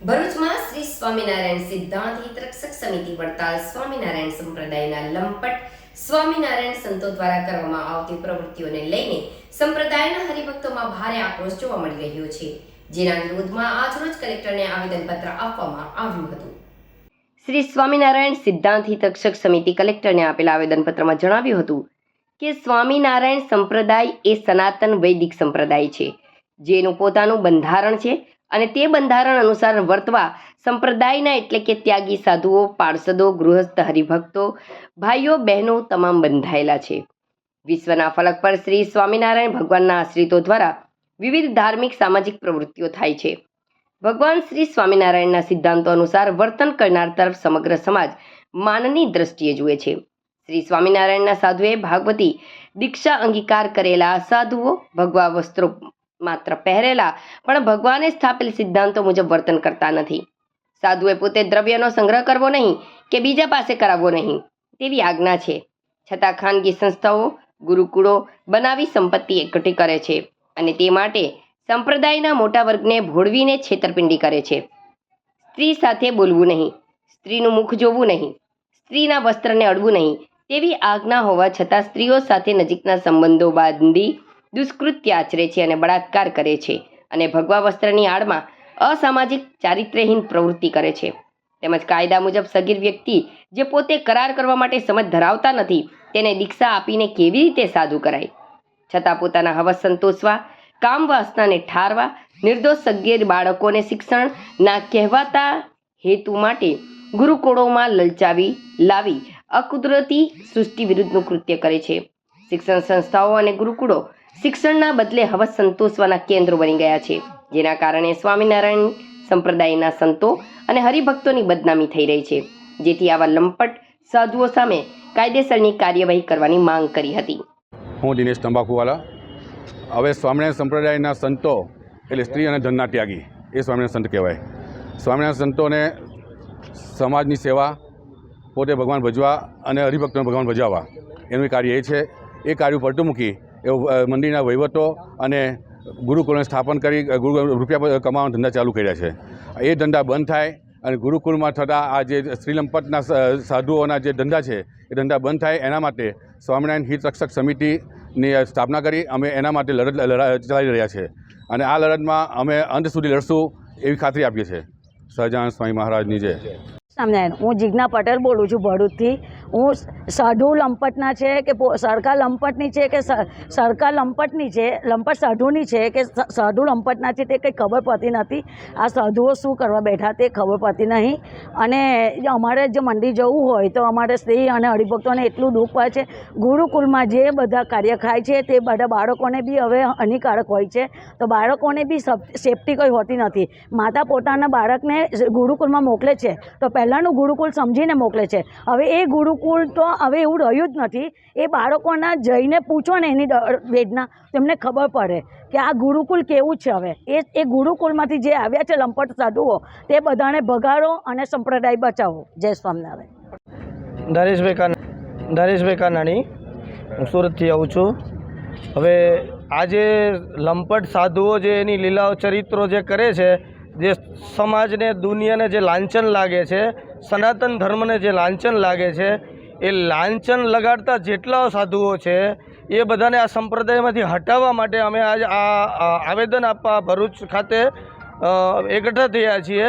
ભરૂચમાં શ્રી સ્વામિનારાયણ સિદ્ધાંત હિતરક્ષક સમિતિ વડતાલ સ્વામિનારાયણ સંપ્રદાયના લંપટ સ્વામિનારાયણ સંતો દ્વારા કરવામાં આવતી પ્રવૃત્તિઓને લઈને સંપ્રદાયના હરિભક્તોમાં ભારે આક્રોશ જોવા મળી રહ્યો છે, જેના વિરોધમાં આજરોજ કલેક્ટરને આવેદનપત્ર આપવામાં આવ્યું હતું. શ્રી સ્વામિનારાયણ સિદ્ધાંત હિતરક્ષક સમિતિ કલેક્ટરને આપેલા આવેદનપત્રમાં જણાવ્યું હતું કે સ્વામિનારાયણ સંપ્રદાય એ સનાતન વૈદિક સંપ્રદાય છે, જેનું પોતાનું બંધારણ છે અને તે બંધારણ અનુસાર વર્તવા સંપ્રદાયના એટલે કે ત્યાગી સાધુઓ, પાર્ષદો, ગૃહસ્થ, હરિભક્તો, ભાઈઓ, બહેનો તમામ બંધાયેલા છે. વિશ્વના ફલક પર શ્રી સ્વામિનારાયણ ભગવાનના આશ્રિતો દ્વારા વિવિધ ધાર્મિક સામાજિક પ્રવૃત્તિઓ થાય છે. ભગવાન શ્રી સ્વામિનારાયણના સિદ્ધાંતો અનુસાર વર્તન કરનાર તરફ સમગ્ર સમાજ માનની દ્રષ્ટિએ જુએ છે. શ્રી સ્વામિનારાયણના સાધુએ ભાગવતી દીક્ષા અંગીકાર કરેલા સાધુઓ ભગવા વસ્ત્રો માત્ર પહેરેલા, પણ ભગવાને સ્થાપેલ સિદ્ધાંતો મુજબ વર્તન કરતા નથી. સાધુએ પોતે દ્રવ્યનો સંગ્રહ કરવો નહીં કે બીજા પાસે કરાવવો નહીં, તેવી આજ્ઞા છે. છતાં ખાનગી સંસ્થાઓ, ગુરુકુળો બનાવી સંપત્તિ એકઠી કરે છે અને તે માટે સંપ્રદાયના મોટા વર્ગને ભોળવીને છેતરપિંડી કરે છે. સ્ત્રી સાથે બોલવું નહીં, સ્ત્રીનું મુખ જોવું નહીં, સ્ત્રીના વસ્ત્રને અડવું નહીં, તેવી આજ્ઞા હોવા છતાં સ્ત્રીઓ સાથે નજીકના સંબંધો બાંધી દુષ્કૃત્ય આચરે છે અને બળાત્કાર કરે છે અને ભગવા વસ્ત્રની આડમાં અસામાજિક ચારિત્ર્યહીન પ્રવૃત્તિ કરે છે. તેમજ કાયદા મુજબ સગીર વ્યક્તિ જે પોતે કરાર કરવા માટે સમજ ધરાવતા નથી, તેને દીક્ષા આપીને કેવી રીતે સાધુ કરાય? છતાં પોતાના હવસ સંતોષવા, કામ વાસનાને ઠારવા, નિર્દોષ સગીર બાળકોને શિક્ષણ ના કહેવાતા હેતુ માટે ગુરુકુળોમાં લલચાવી, લાવી અકુદરતી સૃષ્ટિ વિરુદ્ધનું કૃત્ય કરે છે. શિક્ષણ સંસ્થાઓ અને ગુરુકુળો શિક્ષણના બદલે હવે સંતોષવાના કેન્દ્રો બની ગયા છે, જેના કારણે સ્વામિનારાયણ સંપ્રદાયના સંતો અને હરિભક્તોની બદનામી થઈ રહી છે, જેથી આવા લંપટ સાધુઓ સામે કાયદેસરની કાર્યવાહી કરવાની માંગ કરી હતી. હું દિનેશ તંબાકુવાલા. હવે સ્વામિનારાયણ સંપ્રદાયના સંતો, એટલે સ્ત્રી અને ધનના ત્યાગી, એ સ્વામિનારાયણ સંત કહેવાય. સ્વામિનારાયણ સંતોને સમાજની સેવા, પોતે ભગવાન ભજવા અને હરિભક્તોને ભગવાન ભજાવવા. એનું કાર્ય એ છે. એ કાર્ય પડતું મૂકી એવું મંદિરના વહીવટો અને ગુરુકુળને સ્થાપન કરી ગુરુ રૂપિયા કમાવાનો ધંધા ચાલુ કર્યા છે. એ ધંધા બંધ થાય અને ગુરુકુળમાં થતા આ જે શ્રીલંપતના સાધુઓના જે ધંધા છે, એ ધંધા બંધ થાય એના માટે સ્વામિનારાયણ હિત રક્ષક સમિતિની સ્થાપના કરી અમે એના માટે લડત ચલાવી રહ્યા છે. અને આ લડતમાં અમે અંત સુધી લડશું એવી ખાતરી આપીએ છીએ. સહજાનંદ સ્વામી મહારાજની જય. સ્વામિનારાયણ હું જિજ્ઞા પટેલ બોલું છું ભરૂચથી. હું સાધુ લંપટના છે કે સરખા લંપટની છે કે સરકાર લંપટની છે, લંપટ સાધુની છે કે સ- સાધુ લંપટના છે તે કંઈ ખબર પડતી નથી. આ સાધુઓ શું કરવા બેઠા તે ખબર પડતી નહીં. અને અમારે જો મંડી જવું હોય તો અમારે સ્ત્રી અને હરિભક્તોને એટલું દુઃખ પડે છે. ગુરુકુળમાં જે બધા કાર્ય ખાય છે તે બધા બાળકોને બી હવે હાનિકારક હોય છે. તો બાળકોને બી સેફટી કંઈ હોતી નથી. માતા પોતાના બાળકને ગુરુકુળમાં મોકલે છે. તો પહેલાંનું ગુરુકુળ સમજીને મોકલે છે. હવે એ ગુરુકુળ તો હવે એવું રહ્યું જ નથી. એ બાળકોના જઈને પૂછો ને એની વેદના, તેમને ખબર પડે કે આ ગુરુકુળ કેવું છે હવે. એ એ ગુરુકુળમાંથી જે આવ્યા છે લંપટ સાધુઓ, તે બધાને ભગાડો અને સંપ્રદાય બચાવો. જય સ્વામિનારાયણ. નરેશભાઈ કા નરેશભાઈ કાનાણી, હું સુરતથી આવું છું. હવે આજે લંપટ સાધુઓ જે એની લીલાઓ ચરિત્રો જે કરે છે જે સમાજને, દુનિયાને જે લાંછન લાગે છે, સનાતન ધર્મને જે લાંછન લાગે છે, એ લાંછન લગાડતા જેટલા સાધુઓ છે, એ બધાને આ સંપ્રદાયમાંથી હટાવવા માટે અમે આજ આ આવેદન આપવા ભરૂચ ખાતે એકઠા થયા છીએ.